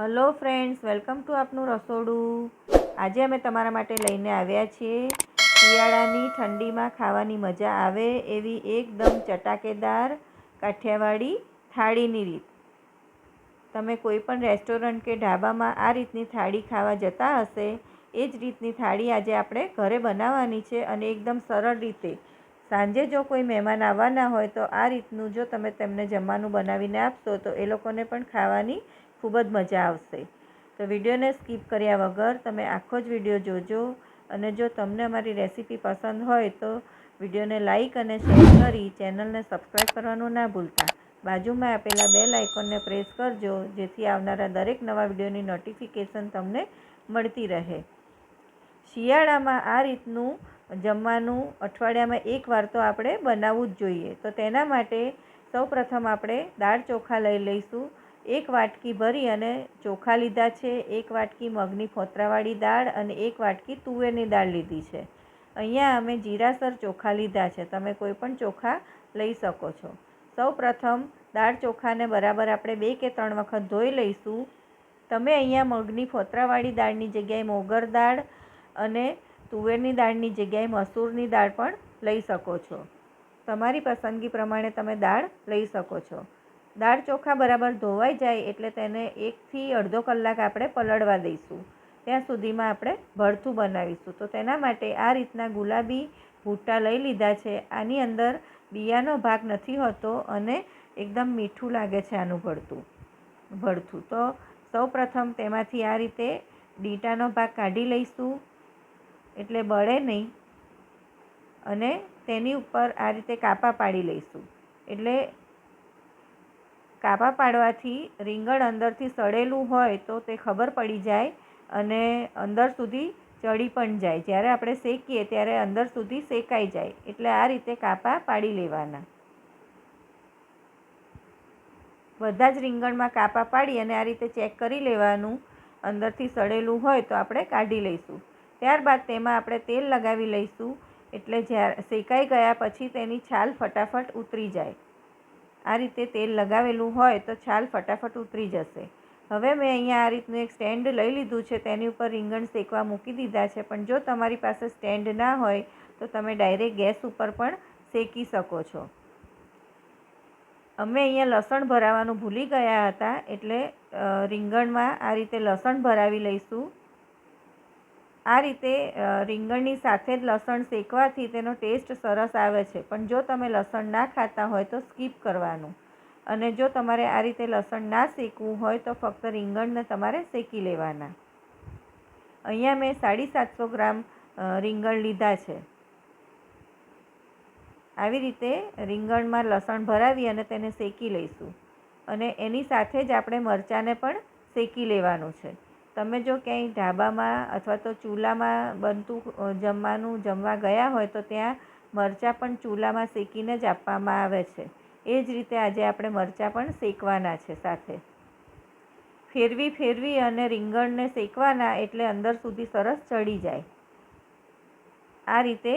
Hello friends, welcome to આપનું રસોડું. આજે અમે તમારા માટે લઈને આવ્યા છીએ. શિયાળાની ઠંડીમાં ખાવાની મજા આવે એવી એકદમ ચટાકેદાર કાઠિયાવાડી થાળીની રીત. તમે કોઈ પણ રેસ્ટોરન્ટ કે ઢાબામાં આ રીતની થાળી ખાવા જતા હશે, એ જ રીતની થાળી આજે આપણે ઘરે બનાવવાની છે અને એકદમ સરળ રીતે. સાંજે જો કોઈ મહેમાન આવવાના હોય તો આ રીતનું જો તમે તેમને જમવાનું બનાવીને આપશો તો એ લોકોને પણ ખાવાની ખૂબ જ મજા આવશે. તો વિડીયોને સ્કીપ કર્યા વગર તમે આખો જ વીડિયો જોજો અને જો તમને અમારી રેસીપી પસંદ હોય તો વિડીયોને લાઇક અને શેર કરી ચેનલને સબસ્ક્રાઈબ કરવાનું ના ભૂલતા. બાજુમાં આપેલા બેલ આઇકોનને પ્રેસ કરજો, જેથી આવનારા દરેક નવા વિડીયોની નોટિફિકેશન તમને મળતી રહે. શિયાળામાં આ રીતનું જમવાનું અઠવાડિયામાં એકવાર તો આપણે બનાવવું જ જોઈએ. તો તેના માટે સૌપ્રથમ આપણે દાળ ચોખા લઈ લઈશું. એક વાટકી ભરી અને ચોખા લીધા છે, એક વાટકી મગની ફોતરાવાળી દાળ અને એક વાટકી તુવેરની દાળ લીધી છે. અહીંયા અમે જીરાસર ચોખા લીધા છે. તમે કોઈ પણ ચોખા લઈ શકો છો. સૌ પ્રથમ દાળ ચોખાને બરાબર આપણે બે કે ત્રણ વખત ધોઈ લઈશું. તમે અહીંયા મગની ફોતરાવાળી દાળની જગ્યાએ મોગર દાળ અને તુવેરની દાળની જગ્યાએ મસૂરની દાળ પણ લઈ શકો છો. તમારી પસંદગી પ્રમાણે તમે દાળ લઈ શકો છો. દાળ ચોખા બરાબર ધોવાઈ જાય એટલે તેને એકથી અડધો કલાક આપણે પલળવા દઈશું. ત્યાં સુધીમાં આપણે ભરથું બનાવીશું. તો તેના માટે આ રીતના ગુલાબી ભૂટ્ટા લઈ લીધા છે. આની અંદર બિયાનો ભાગ નથી હોતો અને એકદમ મીઠું લાગે છે આનું ભરતું, ભરથું. તો સૌ પ્રથમ તેમાંથી આ રીતે ડીટાનો ભાગ કાઢી લઈશું. એટલે બળે નહીં. અને તેની ઉપર આ રીતે કાપા પાડી લઈશું. એટલે કાપા પાડવાથી રીંગણ અંદરથી સડેલું હોય તો તે ખબર પડી જાય અને અંદર સુધી ચડી પણ જાય. જ્યારે આપણે શેકીએ ત્યારે અંદર સુધી શેકાઈ જાય. એટલે આ રીતે કાપા પાડી લેવાના. બધા જ રીંગણમાં કાપા પાડી અને આ રીતે ચેક કરી લેવાનું. અંદરથી સડેલું હોય તો આપણે કાઢી લઈશું. ત્યારબાદ તેમાં આપણે તેલ લગાવી લઈશું. એટલે જ્યારે શેકાઈ ગયા પછી તેની છાલ ફટાફટ ઉતરી જાય. આ રીતે તેલ લગાવેલું હોય તો છાલ ફટાફટ ઉતરી જશે. હવે મેં અહીંયા આ રીતનું એક સ્ટેન્ડ લઈ લીધું છે, તેની ઉપર રીંગણ શેકવા મૂકી દીધા છે. પણ જો તમારી પાસે સ્ટેન્ડ ના હોય, તો તમે ડાયરેક્ટ ગેસ ઉપર પણ શેકી શકો છો. અમે અહીંયા લસણ ભરાવાનું ભૂલી ગયા હતા, એટલે રીંગણમાં આ રીતે લસણ ભરાવી લઈશું. આ રીતે રીંગણની સાથે જ લસણ શેકવાથી તેનો ટેસ્ટ સરસ આવે છે. પણ જો તમે લસણ ના ખાતા હોય તો સ્કીપ કરવાનું. અને જો તમારે આ રીતે લસણ ના શેકવું હોય તો ફક્ત રીંગણને તમારે શેકી લેવાના. અહીંયા મેં સાડી સાતસો ગ્રામ રીંગણ લીધા છે. આવી રીતે રીંગણમાં લસણ ભરાવી અને તેને શેકી લઈશું. અને એની સાથે જ આપણે મરચાંને પણ શેકી લેવાનું છે. તમે જો ક્યાંય ઢાબામાં અથવા તો ચૂલામાં બનતું જમવાનું જમવા ગયા હોય તો ત્યાં મરચાં પણ ચૂલામાં શેકીને જ આપવામાં આવે છે. એ જ રીતે આજે આપણે મરચાં પણ શેકવાના છે સાથે. ફેરવી ફેરવી અને રીંગણને શેકવાના એટલે અંદર સુધી સરસ ચડી જાય. આ રીતે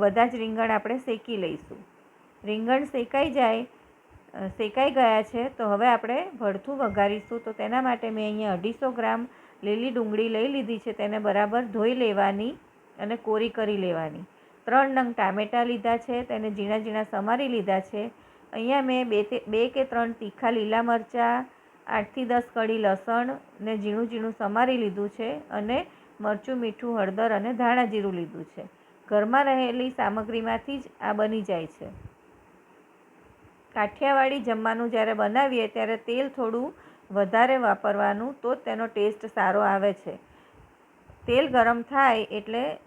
બધા જ રીંગણ આપણે શેકી લઈશું. રીંગણ શેકાઈ જાય શેકાઈ ગયા છે તો હવે આપણે ભડથું વઘારીશું તો તેના માટે મેં અહીંયા અઢીસો ગ્રામ લીલી ડુંગળી લઈ લીધી છે તેને બરાબર ધોઈ લેવાની અને કોરી કરી લેવાની. ત્રણ નંગ ટામેટાં લીધા છે, તેને ઝીણા ઝીણા સમારી લીધા છે. અહીંયા મેં બે બે કે ત્રણ તીખા લીલા મરચાં, આઠથી દસ કળી લસણ ને ઝીણું ઝીણું સમારી લીધું છે અને મરચું, મીઠું, હળદર અને ધાણા જીરું લીધું છે. ઘરમાં રહેલી સામગ્રીમાંથી જ આ બની જાય છે. કાઠિયાવાડી જમવાનું જ્યારે બનાવીએ ત્યારે તેલ થોડું વધારે વાપરવાનું તો જ તેનો ટેસ્ટ સારો આવે છે. તેલ ગરમ થાય એટલે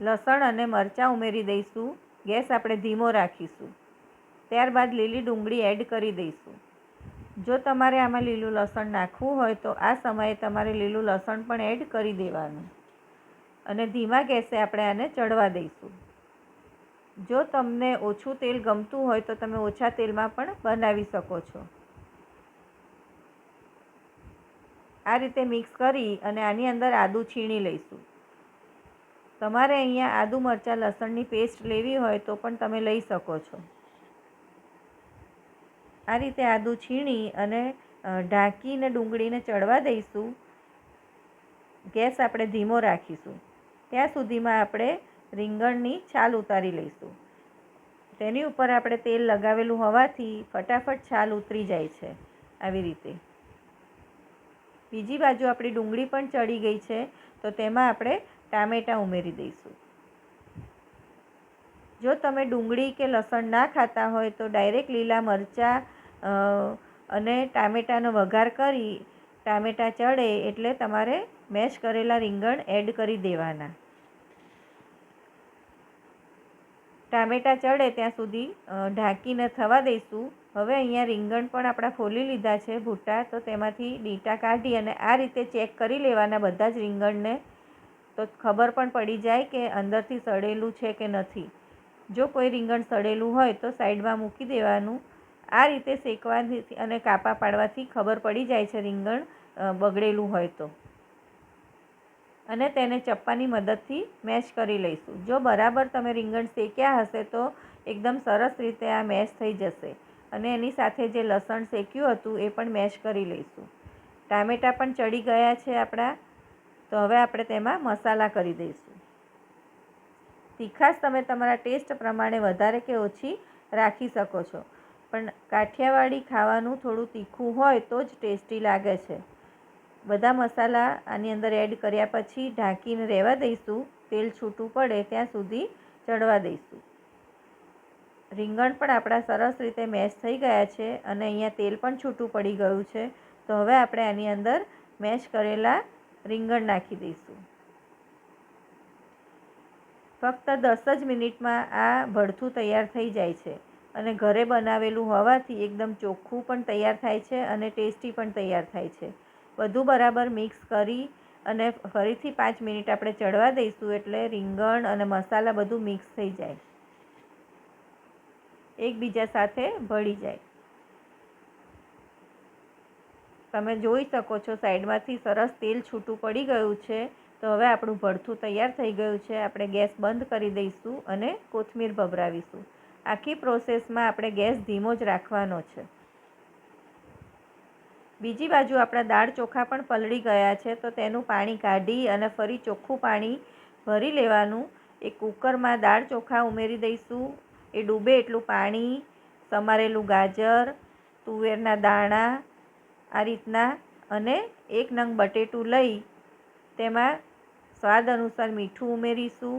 લસણ અને મરચાં ઉમેરી દઈશું. ગેસ આપણે ધીમો રાખીશું. ત્યારબાદ લીલી ડુંગળી એડ કરી દઈશું. જો તમારે આમાં લીલું લસણ નાખવું હોય તો આ સમયે તમારે લીલું લસણ પણ એડ કરી દેવાનું. અને ધીમા ગેસે આપણે આને ચડવા દઈશું. જો તમને ઓછું તેલ ગમતું હોય તો તમે ઓછા તેલમાં પણ બનાવી શકો છો. આ રીતે મિક્સ કરી અને આની અંદર આદું છીણી લઈશું. તમારે અહીંયા આદુ મરચાં લસણની પેસ્ટ લેવી હોય તો પણ તમે લઈ શકો છો. આ રીતે આદું છીણી અને ઢાંકીને ડુંગળીને ચડવા દઈશું. ગેસ આપણે ધીમો રાખીશું. ત્યાં સુધીમાં આપણે રીંગણની છાલ ઉતારી લઈશું. તેની ઉપર આપણે તેલ લગાવેલું હોવાથી ફટાફટ છાલ ઉતરી જાય છે. આવી રીતે. બીજી બાજુ આપણી ડુંગળી પણ ચડી ગઈ છે, તો તેમાં આપણે ટામેટાં ઉમેરી દઈશું. જો તમે ડુંગળી કે લસણ ના ખાતા હોય, તો ડાયરેક્ટ લીલા મરચાં અને ટામેટાનો વઘાર કરી ટામેટાં ચડે એટલે તમારે મેશ કરેલા રીંગણ એડ કરી દેવાના. ટામેટાં ચડે ત્યાં સુધી ઢાંકીને થવા દઈશું. હવે અહીંયા રીંગણ પણ આપણા ફોલી લીધા છે ભૂટ્ટા, તો તેમાંથી ડીટા કાઢી અને આ રીતે ચેક કરી લેવાના બધા જ રીંગણને. તો ખબર પણ પડી જાય કે અંદરથી સડેલું છે કે નથી. જો કોઈ રીંગણ સડેલું હોય તો સાઈડમાં મૂકી દેવાનું. આ રીતે શેકવાથી અને કાપા પાડવાથી ખબર પડી જાય છે રીંગણ બગડેલું હોય તો. અને તેને ચપ્પાની મદદથી મેશ કરી લઈશું. જો બરાબર તમે રીંગણ શેક્યા હશે તો એકદમ સરસ રીતે આ મેશ થઈ જશે. અને એની સાથે જે લસણ શેક્યું હતું એ પણ મેશ કરી લઈશું. ટામેટાં પણ ચડી ગયા છે આપણા. તો હવે આપણે તેમાં મસાલા કરી દઈશું. તીખાશ તમે તમારા ટેસ્ટ પ્રમાણે વધારે કે ઓછી રાખી શકો છો. પણ કાઠિયાવાડી ખાવાનું થોડું તીખું હોય તો જ ટેસ્ટી લાગે છે. બધા મસાલા આની અંદર એડ કર્યા પછી ઢાંકીને રહેવા દઈશું. તેલ છૂટું પડે ત્યાં સુધી ચડવા દઈશું. રીંગણ પણ આપણા સરસ રીતે મેશ થઈ ગયા છે અને અહીંયા તેલ પણ છૂટું પડી ગયું છે. તો હવે આપણે આની અંદર મેશ કરેલા રીંગણ નાખી દઈશું. ફક્ત દસ જ મિનિટમાં આ ભડથું તૈયાર થઈ જાય છે અને ઘરે બનાવેલું હોવાથી એકદમ ચોખ્ખું પણ તૈયાર થાય છે અને ટેસ્ટી પણ તૈયાર થાય છે. બધું બરાબર મિક્સ કરી અને ફરીથી પાંચ મિનિટ આપણે ચડવા દઈશું એટલે રીંગણ અને મસાલા બધું મિક્સ થઈ જાય. એકબીજા સાથે ભળી જાય. તમે જોઈ શકો છો સાઈડમાંથી સરસ તેલ છૂટું પડી ગયું છે. તો હવે આપણું ભરથું તૈયાર થઈ ગયું છે. આપણે ગેસ બંધ કરી દઈશું અને કોથમીર ભભરાવીશું. આખી પ્રોસેસમાં આપણે ગેસ ધીમો જ રાખવાનો છે. બીજી બાજુ આપણા દાળ ચોખા પણ પલળી ગયા છે. તો તેનું પાણી કાઢી અને ફરી ચોખ્ખું પાણી ભરી લેવાનું. એ કુકરમાં દાળ ચોખા ઉમેરી દઈશું. એ ડૂબે એટલું પાણી, સમારેલું ગાજર, તુવેરના દાણા આ રીતના અને એક નંગ બટેટું લઈ તેમાં સ્વાદ અનુસાર મીઠું ઉમેરીશું.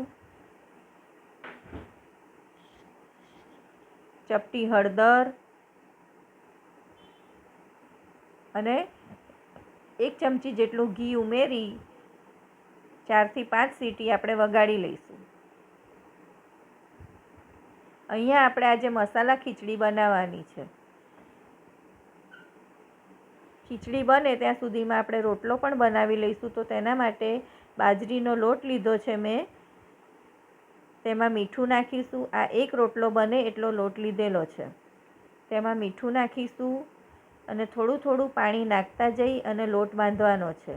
ચપટી હળદર અને એક ચમચી જેટલું ઘી ઉમેરી ચારથી પાંચ સીટી આપણે વગાડી લઈશું. અહીંયા આપણે આજે મસાલા ખીચડી બનાવવાની છે. ખીચડી બને ત્યાં સુધીમાં આપણે રોટલો પણ બનાવી લઈશું, તો તેના માટે બાજરીનો લોટ લીધો છે મેં. તેમાં મીઠું નાખીશું. આ એક રોટલો બને એટલો લોટ લીધેલો છે. તેમાં મીઠું નાખીશું અને થોડું થોડું પાણી નાખતા જઈ અને લોટ બાંધવાનો છે.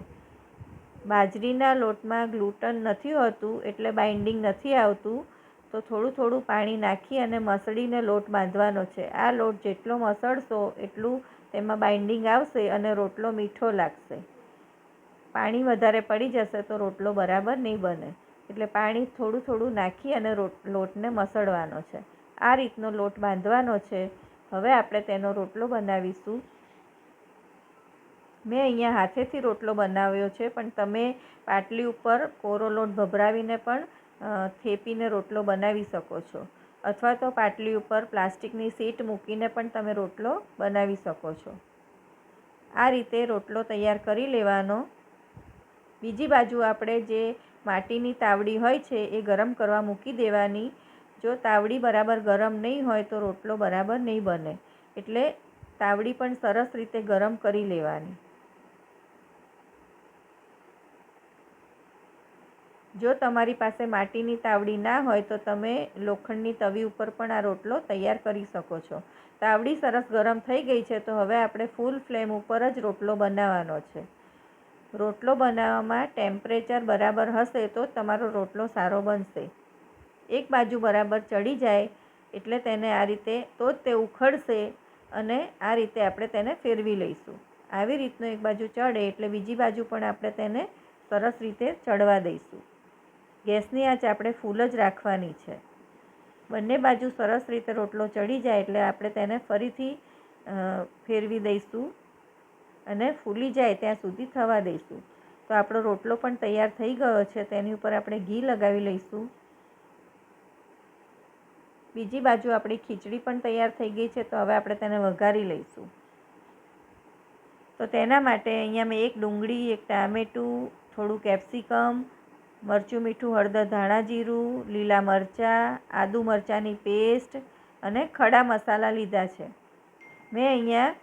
બાજરીના લોટમાં ગ્લુટન નથી હોતું, એટલે બાઇન્ડિંગ નથી આવતું. તો થોડું થોડું પાણી નાખી અને મસળીને લોટ બાંધવાનો છે. આ લોટ જેટલો મસળશો એટલું તેમાં બાઇન્ડિંગ આવશે અને રોટલો મીઠો લાગશે. પાણી વધારે પડી જશે તો રોટલો બરાબર નહીં બને. એટલે પાણી થોડું થોડું નાખી અને લોટને મસળવાનો છે. આ રીતનો લોટ બાંધવાનો છે. હવે આપણે તેનો રોટલો બનાવીશું. મેં અહીંયા હાથેથી રોટલો બનાવ્યો છે, પણ તમે પાટલી ઉપર કોરો લોટ ભભરાવીને પણ થેપીને રોટલો બનાવી શકો છો. અથવા તો પાટલી ઉપર પ્લાસ્ટિકની સીટ મૂકીને પણ તમે રોટલો બનાવી શકો છો. આ રીતે રોટલો તૈયાર કરી લેવાનો. બીજી બાજુ આપણે જે માટીની તાવડી હોય છે એ ગરમ કરવા મૂકી દેવાની. જો તાવડી બરાબર ગરમ નહીં હોય તો રોટલો બરાબર નહીં બને. એટલે તાવડી પણ સરસ રીતે ગરમ કરી લેવાની. જો તમારી પાસે માટીની તાવડી ના હોય તો તમે લોખંડની તવી ઉપર પણ આ રોટલો તૈયાર કરી શકો છો. તાવડી સરસ ગરમ થઈ ગઈ છે તો હવે આપણે ફૂલ ફ્લેમ ઉપર જ રોટલો બનાવવાનો છે. રોટલો બનાવવામાં ટેમ્પરેચર બરાબર હશે તો તમારો રોટલો સારો બનશે. એક બાજુ બરાબર ચડી જાય એટલે તેને આ રીતે તો જ તે ઉખડશે અને આ રીતે આપણે તેને ફેરવી લઈશું. આવી રીતનું એક બાજુ ચડે એટલે બીજી બાજુ પણ આપણે તેને સરસ રીતે ચડવા દઈશું. ગેસની આંચ આપણે ફૂલ જ રાખવાની છે. બંને બાજુ સરસ રીતે રોટલો ચડી જાય એટલે આપણે તેને ફરીથી ફેરવી દઈશું અને ફૂલી જાય ત્યાં સુધી થવા દઈશું. તો આપણો રોટલો પણ તૈયાર થઈ ગયો છે, તેની ઉપર આપણે ઘી લગાવી લઈશું. બીજી બાજુ આપણી ખીચડી પણ તૈયાર થઈ ગઈ છે, તો હવે આપણે તેને વઘારી લઈશું. તો તેના માટે અહીંયા મેં એક ડુંગળી, એક ટામેટું, થોડું કેપ્સિકમ મરચું, મીઠું, હળદર, ધાણા જીરું, લીલા મરચાં, આદુ મરચાંની પેસ્ટ અને ખડા મસાલા લીધા છે. મેં અહીંયા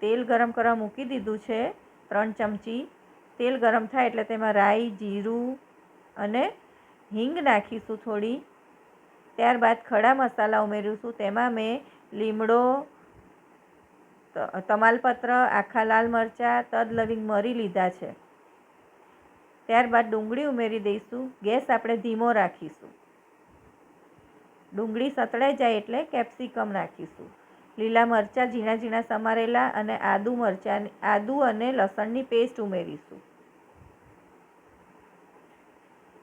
તેલ ગરમ કરવા મૂકી દીધું છે ત્રણ ચમચી. તેલ ગરમ થાય એટલે તેમાં રાઈ, જીરું અને હિંગ નાખીશું થોડી. ત્યારબાદ ખડા મસાલા ઉમેરીશું. તેમાં મેં લીમડો તમાલપત્ર, આખા લાલ મરચાં, તદ લવિંગ મરી લીધા છે. ત્યારબાદ ડુંગળી ઉમેરી દઈશું. ગેસ આપણે ધીમો રાખીશું. ડુંગળી સતળાઈ જાય એટલે કેપ્સિકમ નાખીશું. લીલા મરચાં ઝીણા ઝીણા સમારેલા અને આદુ મરચાં, આદુ અને લસણની પેસ્ટ ઉમેરીશું.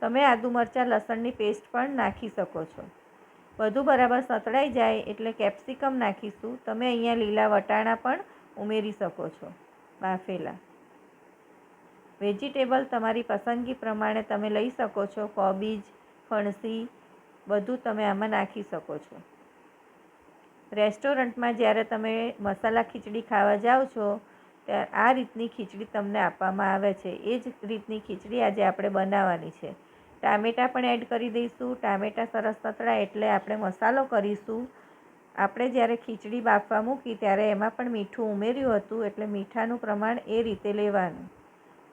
તમે આદુ મરચાં, લસણની પેસ્ટ પણ નાખી શકો છો. બધું બરાબર સતળાઈ જાય એટલે કેપ્સિકમ નાખીશું. તમે અહીંયા લીલા વટાણા પણ ઉમેરી શકો છો. બાફેલા. વેજીટેબલ તમારી પસંદગી પ્રમાણે તમે લઈ શકો છો, કોબીજ, ફણસી, બધું તમે આમાં નાખી શકો છો. રેસ્ટોરન્ટમાં જ્યારે તમે મસાલા ખીચડી ખાવા જાઓ છો ત્યારે આ રીતની ખીચડી તમને આપવામાં આવે છે. એ જ રીતની ખીચડી આજે આપણે બનાવવાની છે. ટામેટાં પણ એડ કરી દઈશું. ટામેટાં સરસ સતળા એટલે આપણે મસાલો કરીશું. આપણે જ્યારે ખીચડી બાફવા મૂકી ત્યારે એમાં પણ મીઠું ઉમેર્યું હતું, એટલે મીઠાનું પ્રમાણ એ રીતે લેવાનું.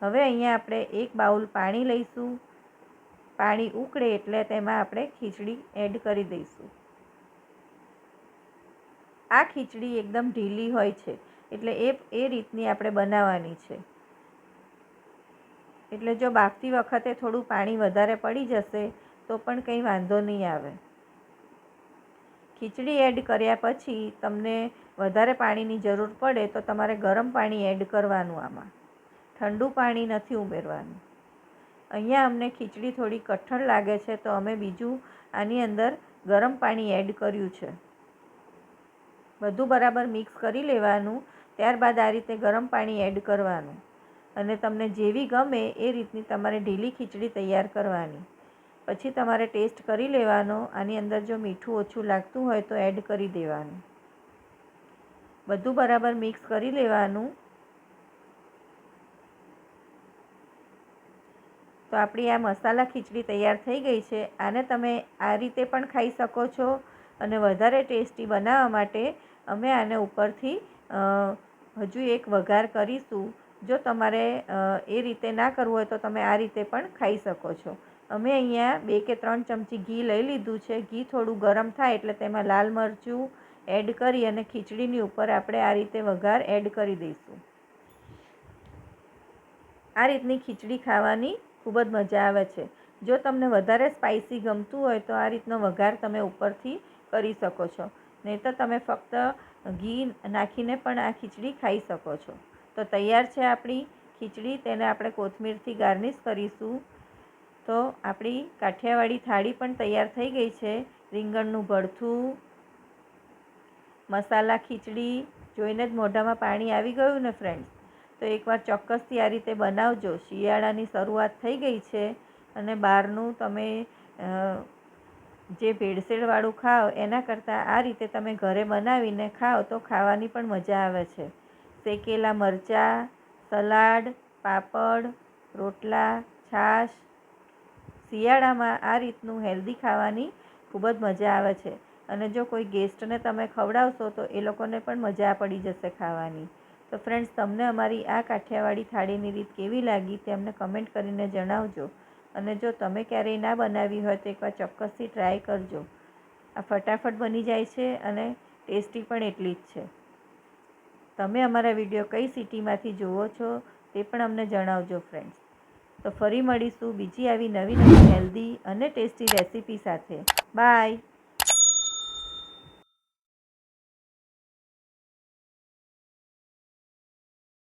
હવે અહીંયા આપણે એક બાઉલ પાણી લઈશું. પાણી ઉકળે એટલે તેમાં આપણે ખીચડી એડ કરી દઈશું. આ ખીચડી એકદમ ઢીલી હોય છે, એટલે એ એ રીતની આપણે બનાવવાની છે. એટલે જો બાફતી વખતે થોડું પાણી વધારે પડી જશે, તો પણ કંઈ વાંધો નહીં આવે. ખીચડી એડ કર્યા પછી તમને વધારે પાણીની જરૂર પડે તો તમારે ગરમ પાણી એડ કરવાનું આમાં. ઠંડુ પાણી નથી ઉમેરવાનું. અહીંયા અમને ખીચડી થોડી કઠણ લાગે છે, તો અમે બીજું આની અંદર ગરમ પાણી એડ કર્યું છે. બધું બરાબર મિક્સ કરી લેવાનું, ત્યારબાદ આ રીતે ગરમ પાણી એડ કરવાનું. અને તમને જેવી ગમે એ રીતની તમારે ઢીલી ખીચડી તૈયાર કરવાની. પછી તમારે ટેસ્ટ કરી લેવાનો, આની અંદર જો મીઠું ઓછું લાગતું હોય તો એડ કરી દેવાનું. બધું બરાબર મિક્સ કરી લેવાનું તો આપણી આ મસાલા ખીચડી તૈયાર થઈ ગઈ છે. આને તમે આ રીતે પણ ખાઈ શકો છો અને વધારે ટેસ્ટી બનાવવા માટે અમે આને ઉપરથી હજુ એક વઘાર કરીશું. જો તમારે એ રીતે ના કરવું હોય તો તમે આ રીતે પણ ખાઈ શકો છો. અમે અહીંયા બે કે ત્રણ ચમચી ઘી લઈ લીધું છે. ઘી થોડું ગરમ થાય એટલે તેમાં લાલ મરચું એડ કરી અને ખીચડીની ઉપર આપણે આ રીતે વઘાર એડ કરી દઈશું. આ રીતની ખીચડી ખાવાની ખૂબ જ મજા આવે છે. જો તમને વધારે સ્પાઇસી ગમતું હોય તો આ રીતનો વઘાર તમે ઉપરથી કરી શકો છો. નહીં તો તમે ફક્ત ઘી નાખીને પણ આ ખીચડી ખાઈ શકો છો. તો તૈયાર છે આપણી ખીચડી, તેને આપણે કોથમીરથી ગાર્નિશ કરીશું. તો આપણી કાઠિયાવાડી થાળી પણ તૈયાર થઈ ગઈ છે. રીંગણનું ભરથું મસાલા ખીચડી, જોઈને જ મોઢામાં પાણી આવી ગયું ને ફ્રેન્ડ્સ તો એકવાર ચોક્કસથી આ રીતે બનાવજો. શિયાળાની શરૂઆત થઈ ગઈ છે અને બહારનું તમે જે ભેળસેળવાળું ખાઓ, એના કરતાં આ રીતે તમે ઘરે બનાવીને ખાઓ તો ખાવાની પણ મજા આવે છે. શેકેલા મરચાં, સલાડ, પાપડ, રોટલા, છાશ. શિયાળામાં આ રીતનું હેલ્ધી ખાવાની ખૂબ જ મજા આવે છે. અને જો કોઈ ગેસ્ટને તમે ખવડાવશો તો એ લોકોને પણ મજા પડી જશે ખાવાની. તો ફ્રેન્ડ્સ તમને અમારી આ કાઠિયાવાડી થાળીની રીત કેવી લાગી તે અમને કમેન્ટ કરીને જણાવજો. અને જો તમે ક્યારેય ના બનાવી હોય તો એકવાર ચોક્કસથી ટ્રાય કરજો. આ ફટાફટ બની જાય છે અને ટેસ્ટી પણ એટલી જ છે. તમે અમારા વીડિયો કઈ સિટીમાંથી જુઓ છો તે પણ અમને જણાવજો ફ્રેન્ડ્સ તો ફરી મળીશું બીજી આવી નવી નવી હેલ્ધી અને ટેસ્ટી રેસીપી સાથે. બાય